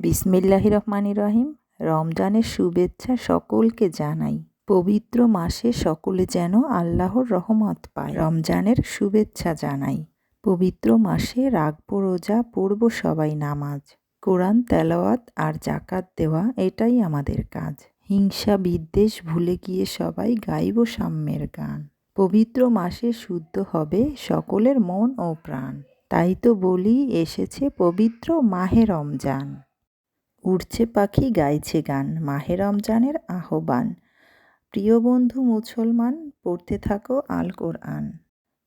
বিসমিল্লাহি রহমানি রহিম রমজানের শুভেচ্ছা সকলকে জানাই। পবিত্র মাসে সকলে যেন আল্লাহর রহমত পায়। রমজানের শুভেচ্ছা জানাই। পবিত্র মাসে রাখব রোজা, পড়ব সবাই নামাজ। কোরআন, তেলাওয়াত আর জাকাত দেওয়া এটাই আমাদের কাজ। হিংসা, বিদ্বেষ ভুলে গিয়ে সবাই গাইব সাম্যের গান। পবিত্র মাসে শুদ্ধ হবে সকলের মন ও প্রাণ। তাই তো বলি, এসেছে পবিত্র মাহে রমজান। উড়ছে পাখি, গাইছে গান, মাহে রমজানের আহ্বান। প্রিয় বন্ধু মুসলমান, পড়তে থাকো আল কোরআন।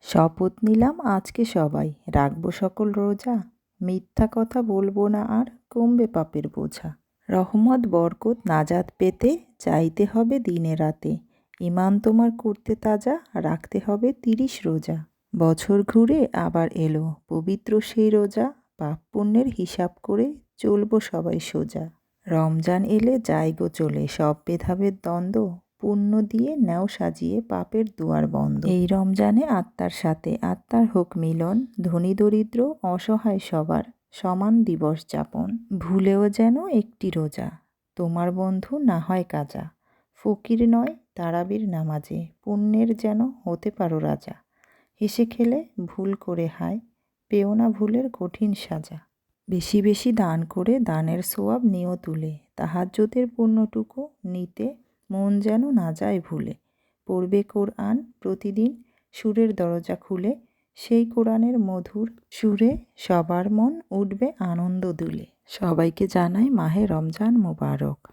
শপথ নিলাম আজকে সবাই, রাখব সকল রোজা। মিথ্যা কথা বলব না আর, কমবে পাপের বোঝা। রহমত, বরকত, নাজাত পেতে চাইতে হবে দিনে রাতে। ইমান তোমার করতে তাজা, রাখতে হবে তিরিশ রোজা। বছর ঘুরে আবার এলো পবিত্র সেই রোজা। পাপ পুণ্যের হিসাব করে চলবো সবাই সোজা। রমজান এলে যাইগো চলে, সব ভেদাভেদ দ্বন্দ্ব, পুণ্য দিয়ে নেও সাজিয়ে পাপের দুয়ার বন্ধ। এই রমজানে আত্মার সাথে আত্মার হোক মিলন, ধনী দরিদ্র, অসহায় সবার সমান দিবস যাপন। ভুলেও যেন একটি রোজা, তোমার বন্ধু না হয় কাজা। ফকির নয় তারাবির নামাজে, পুণ্যের যেন হতে পারো রাজা। হেসে খেলে ভুল করে হায় পেও না ভুলের কঠিন সাজা। বেশি বেশি দান করে দানের সোয়াব নিয়েও তুলে। তাহাজ্যতের পূর্ণটুকু নিতে মন যেন না যায় ভুলে। পড়বে কোরআন প্রতিদিন সুরের দরজা খুলে। সেই কোরআনের মধুর সুরে সবার মন উঠবে আনন্দ দুলে। সবাইকে জানাই মাহে রমজান মোবারক।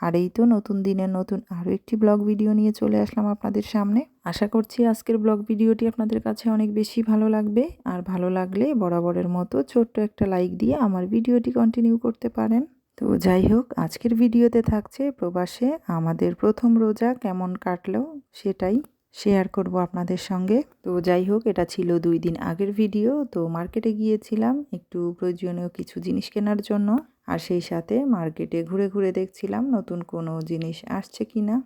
আর এই তো নতুন দিনে নতুন আরও একটি ব্লগ ভিডিও নিয়ে চলে আসলাম আপনাদের সামনে। আশা করছি আজকের ব্লগ ভিডিওটি আপনাদের কাছে অনেক বেশি ভালো লাগবে। আর ভালো লাগলে বরাবরের মতো ছোট্ট একটা লাইক দিয়ে আমার ভিডিওটি কন্টিনিউ করতে পারেন। তো যাই হোক, আজকের ভিডিওতে থাকছে প্রবাসে। আমাদের প্রথম রোজা কেমন কাটলো সেটাই শেয়ার করব আপনাদের সঙ্গে। তো যাই হোক, এটা ছিল দুই দিন আগের ভিডিও। তো মার্কেটে গিয়েছিলাম একটু প্রয়োজনীয় কিছু জিনিস কেনার জন্য। আর সেই সাথে মার্কেটে ঘুরে ঘুরে দেখছিলাম নতুন কোনো জিনিস আসছে কি না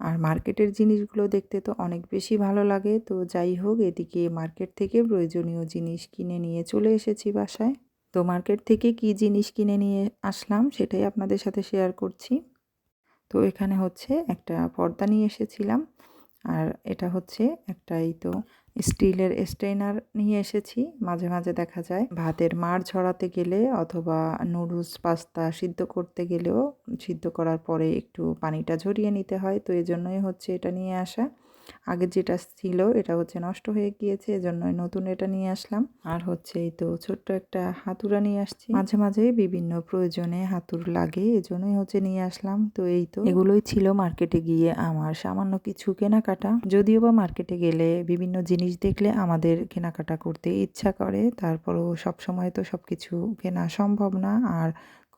আর মার্কেটের জিনিসগুলো দেখতে তো অনেক বেশি ভালো লাগে। তো যাই হোক, এদিকে মার্কেট থেকে প্রয়োজনীয় জিনিস কিনে নিয়ে চলে এসেছি বাসায়। তো মার্কেট থেকে কি জিনিস কিনে নিয়ে আসলাম সেটাই আপনাদের সাথে শেয়ার করছি। তো এখানে হচ্ছে একটা পর্দা নিয়ে এসেছিলাম। আর এটা হচ্ছে একটা এই তো স্টিলের স্টেইনার নিয়ে এসেছি। মাঝে মাঝে দেখা যায় ভাতের মার ছড়াতে গেলে অথবা নুডলস, পাস্তা সিদ্ধ করতে গেলেও সিদ্ধ করার পরে একটু পানিটা ঝরিয়ে নিতে হয়। তো এজন্যই হচ্ছে এটা নিয়ে আসা। আগে যেটা ছিল এটা হচ্ছে নষ্ট হয়ে গিয়েছে, এজন্যই নতুন এটা নিয়ে আসলাম। আর হচ্ছে এই তো ছোট্ট একটা হাতুড়া নিয়ে আসছি। মাঝে মাঝে বিভিন্ন প্রয়োজনে হাতুর লাগে, এজন্যই হচ্ছে নিয়ে আসলাম। তো এই তো এগুলোই ছিল মার্কেটে গিয়ে আমার সামান্য কিছু কেনাকাটা। যদিও বা মার্কেটে গেলে বিভিন্ন জিনিস দেখলে আমাদের কেনাকাটা করতে ইচ্ছা করে, তারপরও সবসময় তো সব কিছু কেনা সম্ভব না। আর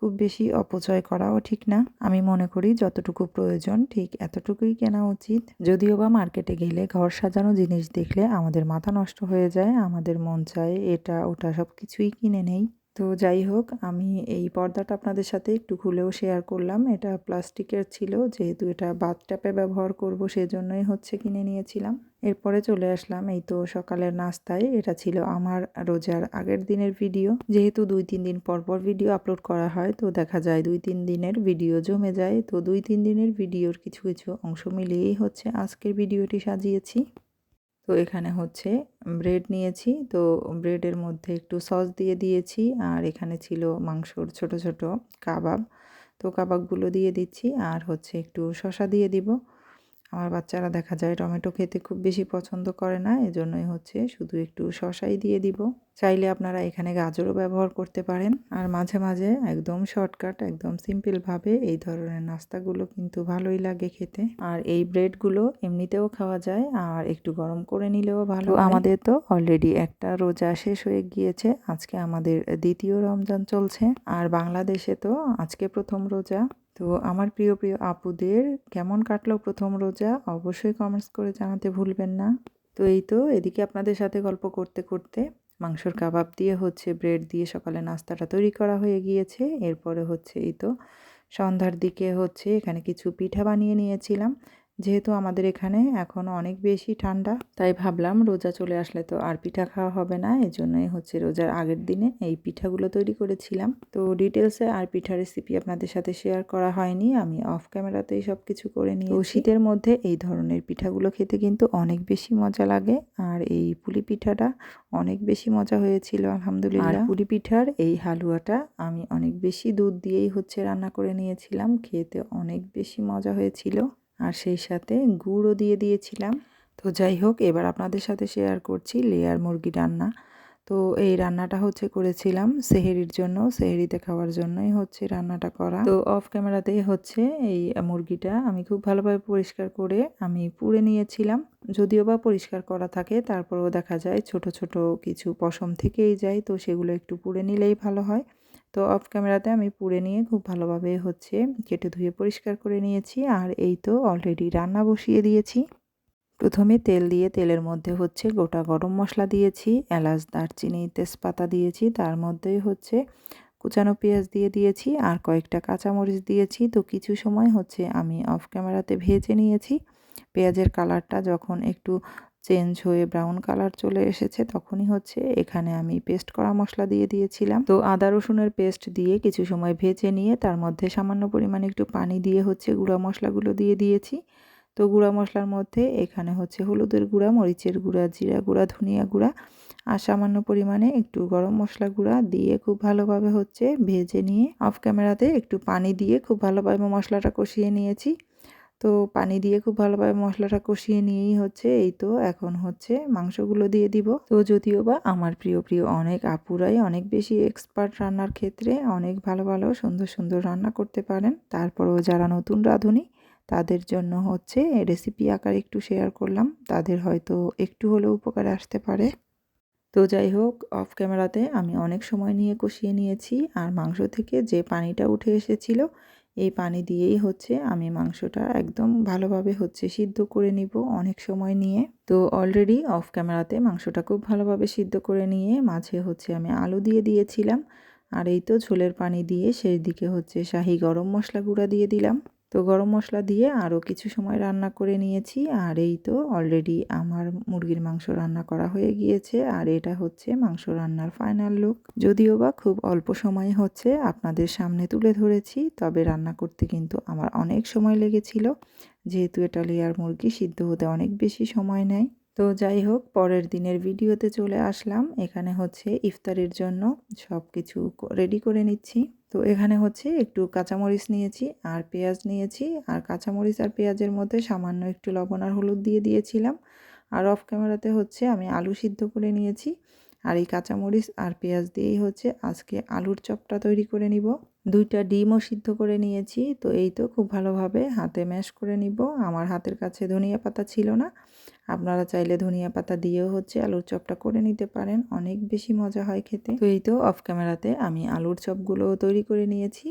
খুব বেশি অপচয় করাও ঠিক না। আমি মনে করি যতটুকু প্রয়োজন, ঠিক এতটুকুই কেনা উচিত। যদিও বা মার্কেটে গেলে ঘর সাজানো জিনিস দেখলে আমাদের মাথা নষ্ট হয়ে যায়, আমাদের মন চায় এটা, ওটা সব কিছুই কিনে নেই। তো যাই হোক, আমি এই পর্দাটা আপনাদের সাথে একটু খুলেও শেয়ার করলাম। এটা প্লাস্টিকের ছিল, যেহেতু এটা বাথটাপে ব্যবহার করব, সেজন্যই হচ্ছে কিনে নিয়েছিলাম। এরপরে চলে আসলাম এই তো সকালের নাস্তায়। এটা ছিল আমার, রোজার আগের দিনের ভিডিও। যেহেতু দুই, তিন দিন পর পর ভিডিও আপলোড করা হয়, তো দেখা যায় দুই, তিন দিনের ভিডিও জমে যায়। তো দুই, তিন দিনের ভিডিওর কিছু কিছু অংশ মিলিয়েই হচ্ছে আজকের ভিডিওটি সাজিয়েছি। তো এখানে হচ্ছে ব্রেড নিয়েছি। তো ব্রেডের মধ্যে একটু সস দিয়ে দিয়েছি আর এখানে ছিল মাংসর ছোট ছোট কাবাব। তো কাবাবগুলো দিয়ে দিচ্ছি আর হচ্ছে একটু শশা দিয়ে দিব। আমার বাচ্চারা দেখা যায় টমেটো খেতে খুব বেশি পছন্দ করে না, এজন্যই হচ্ছে শুধু একটু শশাই দিয়ে দিব। চাইলে আপনারা এখানে গাজরও ব্যবহার করতে পারেন। আর মাঝে মাঝে একদম শর্টকাট, একদম সিম্পলভাবে এই ধরনের নাস্তাগুলো কিন্তু ভালোই লাগে খেতে। আর এই ব্রেডগুলো এমনিতেও খাওয়া যায়, আর একটু গরম করে নিলেও ভালো আমাদের তো অলরেডি একটা রোজা শেষ হয়ে গিয়েছে, আজকে আমাদের দ্বিতীয় রমজান চলছে। আর বাংলাদেশে তো আজকে প্রথম রোজা। তো আমার প্রিয় প্রিয় আপুদের কেমন কাটলো প্রথম রোজা অবশ্যই কমেন্টস করে জানাতে ভুলবেন না। তো এই তো, এদিকে আপনাদের সাথে গল্প করতে করতে মাংসর কাবাব দিয়ে হচ্ছে ব্রেড দিয়ে সকালে নাস্তাটা তৈরি করা হয়ে গিয়েছে। এরপরে হচ্ছে এই তো সন্ধ্যার দিকে হচ্ছে এখানে কিছু পিঠা বানিয়ে নিয়েছিলাম। যেহেতু আমাদের এখানে এখন অনেক বেশি ঠান্ডা, তাই ভাবলাম রোজা চলে আসলে তো আর পিঠা খাওয়া হবে না। এই জন্যই হচ্ছে রোজার আগের দিনে এই পিঠাগুলো তৈরি করেছিলাম। তো ডিটেলসে আর পিঠা রেসিপি আপনাদের সাথে শেয়ার করা হয়নি, আমি অফ ক্যামেরাতেই সব কিছু করে নিই তো শীতের মধ্যে এই ধরনের পিঠাগুলো খেতে কিন্তু অনেক বেশি মজা লাগে, আর এই পুলি পিঠাটা অনেক বেশি মজা হয়েছিল, আলহামদুলিল্লাহ। পুলি পিঠার এই হালুয়াটা আমি অনেক বেশি দুধ দিয়েই হচ্ছে রান্না করে নিয়েছিলাম, খেতে অনেক বেশি মজা হয়েছিল। আর সেই সাথে গুঁড়ও দিয়ে দিয়েছিলাম। তো যাই হোক, এবার আপনাদের সাথে শেয়ার করছি লেয়ার মুরগি রান্না। তো এই রান্নাটা হচ্ছে করেছিলাম সেহেরির জন্য, সেহেরিতে খাওয়ার জন্যই হচ্ছে রান্নাটা করা। তো অফ ক্যামেরাতেই হচ্ছে এই মুরগিটা। আমি খুব ভালোভাবে পরিষ্কার করে আমি পুড়ে নিয়েছিলাম। যদিও বা পরিষ্কার করা থাকে, তারপরেও দেখা যায় ছোট ছোট কিছু পশম থেকেই যায়, তো সেগুলো একটু পুড়ে নিলেই ভালো হয়। তো অফ ক্যামেরাতে আমি পুড়ে নিয়ে খুব ভালোভাবে হচ্ছে কেটে ধুয়ে পরিষ্কার করে নিয়েছি। আর এই তো অলরেডি রান্না বসিয়ে দিয়েছি। প্রথমে তেল দিয়ে তেলের মধ্যে হচ্ছে গোটা গরম মশলা দিয়েছি, এলাচ, দারচিনি, তেজপাতা দিয়েছি, তার মধ্যেই হচ্ছে কুচানো পেঁয়াজ দিয়ে দিয়েছি আর কয়েকটা কাঁচামরিচ দিয়েছি। তো কিছু সময় হচ্ছে আমি অফ ক্যামেরাতে ভেজে নিয়েছি। পেঁয়াজের কালারটা যখন একটু চেঞ্জ হয়ে ব্রাউন কালার চলে এসেছে, তখনই হচ্ছে এখানে আমি পেস্ট করা মশলা দিয়ে দিয়েছিলাম। তো আদা রসুনের পেস্ট দিয়ে কিছু সময় ভেজে নিয়ে তার মধ্যে সামান্য পরিমাণে একটু পানি দিয়ে হচ্ছে গুঁড়া মশলাগুলো দিয়ে দিয়েছি। তো গুঁড়া মশলার মধ্যে এখানে হচ্ছে হলুদের গুঁড়া, মরিচের গুঁড়া, জিরা গুঁড়া, ধনিয়া গুঁড়া আর সামান্য পরিমাণে একটু গরম মশলা গুঁড়া দিয়ে খুব ভালোভাবে হচ্ছে ভেজে নিয়ে অফ ক্যামেরাতে একটু পানি দিয়ে খুব ভালোভাবে মশলাটা কষিয়ে নিয়েছি। তো পানি দিয়ে খুব ভালোভাবে মশলাটা কষিয়ে নিয়েই হচ্ছে এই তো এখন হচ্ছে মাংসগুলো দিয়ে দিব। তো যদিও বা আমার প্রিয় প্রিয় অনেক আপুরাই অনেক বেশি এক্সপার্ট রান্নার ক্ষেত্রে অনেক ভালো ভালো, সুন্দর সুন্দর রান্না করতে পারেন। তারপরেও যারা নতুন রাঁধুনি, তাদের জন্য হচ্ছে রেসিপি আকার একটু শেয়ার করলাম। তাদের হয়তো একটু হলেও উপকারে আসতে পারে। তো যাই হোক অফ ক্যামেরাতে আমি অনেক সময় নিয়ে কষিয়ে নিয়েছি। আর মাংস থেকে যে পানিটা উঠে এসেছিল এই পানি দিয়েই হচ্ছে আমি মাংসটা একদম ভালোভাবে হচ্ছে সিদ্ধ করে নিব অনেক সময় নিয়ে। তো অলরেডি অফ ক্যামেরাতে মাংসটা খুব ভালোভাবে সিদ্ধ করে নিয়ে মাঝে হচ্ছে আমি আলু দিয়ে দিয়েছিলাম। আর এই তো ঝোলের পানি দিয়ে সেই দিকে হচ্ছে শাহি গরম মশলা গুঁড়া দিয়ে দিলাম। তো গরম মশলা দিয়ে আরও কিছু সময় রান্না করে নিয়েছি। আর এই তো অলরেডি আমার মুরগির মাংস রান্না করা হয়ে গিয়েছে। আর এটা হচ্ছে মাংস রান্নার ফাইনাল লুক যদিও বা খুব অল্প সময় হচ্ছে আপনাদের সামনে তুলে ধরেছি, তবে রান্না করতে কিন্তু আমার অনেক সময় লেগেছিল। যেহেতু এটা লেয়ার মুরগি, সিদ্ধ হতে অনেক বেশি সময় নেয়। তো যাই হোক, পরের দিনের ভিডিওতে চলে আসলাম। এখানে হচ্ছে ইফতারের জন্য সব কিছু রেডি করে নিচ্ছি। তো এখানে হচ্ছে একটু কাঁচামরিচ নিয়েছি আর পেঁয়াজ নিয়েছি। আর কাঁচামরিচ আর পেঁয়াজের মধ্যে সামান্য একটু লবণ আর হলুদ দিয়ে দিয়েছিলাম। আর অফ ক্যামেরাতে হচ্ছে আমি আলু সিদ্ধ করে নিয়েছি। আর এই কাঁচামরিচ আর পেঁয়াজ দিয়েই হচ্ছে আজকে আলুর চপটা তৈরি করে নিব। দুইটা ডিমও সিদ্ধ করে নিয়েছি, তো এই তো খুব ভালোভাবে হাতে ম্যাশ করে নিব। আমার হাতের কাছে ধনিয়া পাতা ছিল না। আপনারা চাইলে ধনিয়া পাতা দিয়েও হচ্ছে আলুর চপটা করে নিতে পারেন, অনেক বেশি মজা হয় খেতে। তো এই তো অফ ক্যামেরাতে আমি আলুর চপগুলো তৈরি করে নিয়েছি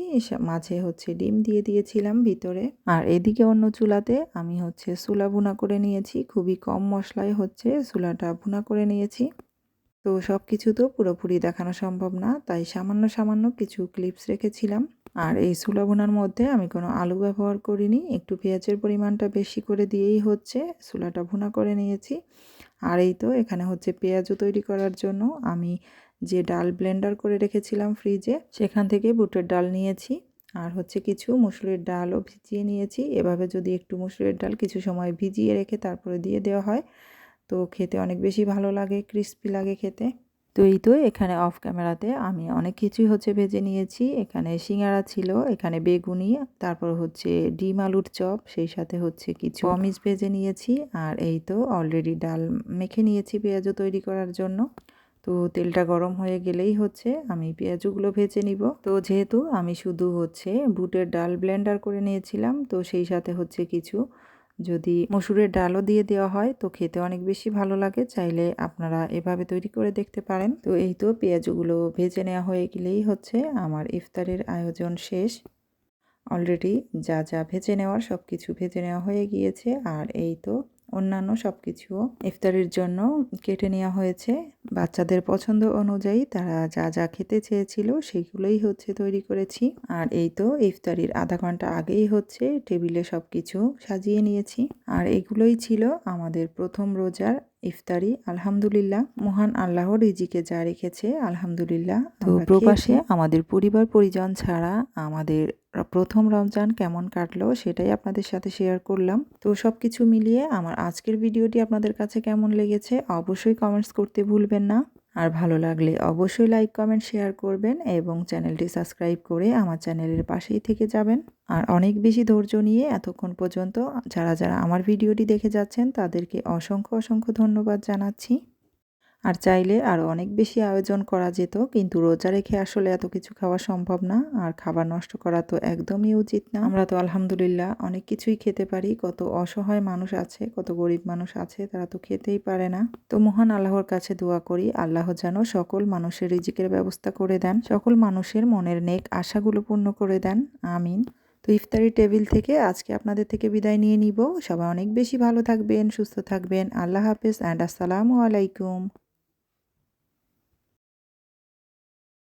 মাঝে হচ্ছে ডিম দিয়ে দিয়েছিলাম ভিতরে। আর এদিকে অন্য চুলাতে আমি হচ্ছে চুলা ভুনা করে নিয়েছি, খুবই কম মশলায় হচ্ছে চুলাটা ভুনা করে নিয়েছি। তো সব কিছু তো পুরোপুরি দেখানো সম্ভব না, তাই সামান্য সামান্য কিছু ক্লিপস রেখেছিলাম। আর এই বোনার মধ্যে আমি কোনো আলু ব্যবহার করিনি, একটু পেঁয়াজের পরিমাণটা বেশি করে দিয়েই হচ্ছে, সুলাটা ভুনা করে নিয়েছি। আর এই তো এখানে হচ্ছে পেঁয়াজও তৈরি করার জন্য আমি যে ডাল ব্লেন্ডার করে রেখেছিলাম ফ্রিজে সেখান থেকে বুটের ডাল নিয়েছি। আর হচ্ছে কিছু মুসুরের ডালও ভিজিয়ে নিয়েছি। এভাবে যদি একটু মুসুরের ডাল কিছু সময় ভিজিয়ে রেখে তারপরে দিয়ে দেওয়া হয় তো খেতে অনেক বেশি ভালো লাগে ক্রিস্পি লাগে খেতে। তো এই তো এখানে অফ ক্যামেরাতে আমি অনেক কিছুই হচ্ছে ভেজে নিয়েছি। এখানে সিঙ্গারা ছিল, এখানে বেগুনি, তারপর হচ্ছে ডিম আলুর চপ, সেই সাথে হচ্ছে কিছু অমিজ ভেজে নিয়েছি। আর এই তো অলরেডি ডাল মেখে নিয়েছি পেঁয়াজও তৈরি করার জন্য। তো তেলটা গরম হয়ে গেলেই হচ্ছে আমি পেঁয়াজগুলো ভেজে নিব। তো যেহেতু আমি শুধু হচ্ছে বুটের ডাল ব্লেন্ডার করে নিয়েছিলাম, তো সেই সাথে হচ্ছে কিছু যদি মসুরের ডালও দিয়ে দেওয়া হয়, তো খেতে অনেক বেশি ভালো লাগে। চাইলে আপনারা এভাবে তৈরি করে দেখতে পারেন। তো এই তো পেঁয়াজগুলো ভেজে নেওয়া হয়ে গেলেই হচ্ছে আমার ইফতারের আয়োজন শেষ। অলরেডি যা যা ভেজে নেওয়ার সব কিছু ভেজে নেওয়া হয়ে গিয়েছে। আর এই তো অন্যান্য সব কিছুও ইফতারির জন্য কেটে নেওয়া হয়েছে। বাচ্চাদের পছন্দ অনুযায়ী তারা যা যা খেতে চেয়েছিল সেগুলোই হচ্ছে তৈরি করেছি। আর এই তো ইফতারির আধা ঘণ্টা আগেই হচ্ছে টেবিলে সব কিছু সাজিয়ে নিয়েছি। আর এগুলোই ছিল আমাদের প্রথম রোজার ইফতারি। আলহামদুলিল্লাহ। মহান আল্লাহ রিজিকে যা রেখেছে আলহামদুলিল্লাহ। তো আমরা আমাদের পরিবার পরিজন ছাড়া আমাদের প্রথম রমজান কেমন কাটলো সেটাই আপনাদের সাথে শেয়ার করলাম। তো সব কিছু মিলিয়ে আমার আজকের ভিডিওটি আপনাদের কাছে কেমন লেগেছে অবশ্যই কমেন্টস করতে ভুলবেন না। আর ভালো লাগলে অবশ্যই লাইক কমেন্ট শেয়ার করবেন এবং চ্যানেলটি সাবস্ক্রাইব করে আমার চ্যানেলের পাশেই থেকে যাবেন। আর অনেক বেশি ধৈর্য নিয়ে এতক্ষণ পর্যন্ত যারা যারা আমার ভিডিওটি দেখে যাচ্ছেন তাদেরকে অসংখ্য অসংখ্য ধন্যবাদ জানাচ্ছি। আর চাইলে আরও অনেক বেশি আয়োজন করা যেত, কিন্তু রোজা রেখে আসলে এত কিছু খাওয়া সম্ভব না, আর খাবার নষ্ট করা তো একদমই উচিত না। আমরা তো আলহামদুলিল্লাহ অনেক কিছুই খেতে পারি, কত অসহায় মানুষ আছে, কত গরিব মানুষ আছে, তারা তো খেতেই পারে না। তো মহান আল্লাহর কাছে দোয়া করি, আল্লাহ যেন সকল মানুষের রিজিকের ব্যবস্থা করে দেন, সকল মানুষের মনের নেক আশাগুলো পূর্ণ করে দেন, আমিন। তো ইফতারি টেবিল থেকে আজকে আপনাদের থেকে বিদায় নিয়ে নিব। সবাই অনেক বেশি ভালো থাকবেন, সুস্থ থাকবেন, আল্লাহ হাফেজ, অ্যান্ড আসসালামু আলাইকুম।